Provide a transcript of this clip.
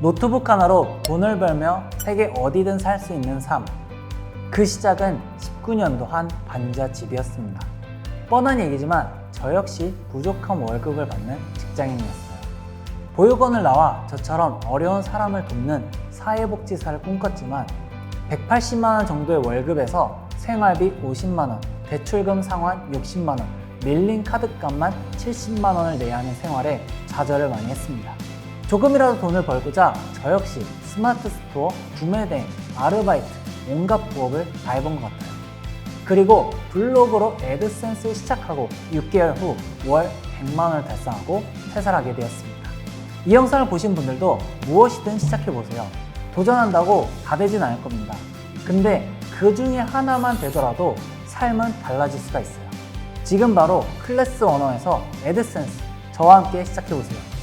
노트북 하나로 돈을 벌며 세계 어디든 살 수 있는 삶. 그 시작은 19년도 한 반자집이었습니다. 뻔한 얘기지만 저 역시 부족한 월급을 받는 직장인이었어요. 보육원을 나와 저처럼 어려운 사람을 돕는 사회복지사를 꿈꿨지만 180만 원 정도의 월급에서 생활비 50만 원, 대출금 상환 60만 원, 밀린 카드값만 70만 원을 내야 하는 생활에 좌절을 많이 했습니다. 조금이라도 돈을 벌고자 저 역시 스마트 스토어, 구매 대행, 아르바이트, 온갖 부업을 다 해본 것 같아요. 그리고 블로그로 애드센스를 시작하고 6개월 후 월 100만 원을 달성하고 퇴사하게 되었습니다. 이 영상을 보신 분들도 무엇이든 시작해보세요. 도전한다고 다 되진 않을 겁니다. 근데 그 중에 하나만 되더라도 삶은 달라질 수가 있어요. 지금 바로 클래스 언어에서 애드센스 저와 함께 시작해보세요.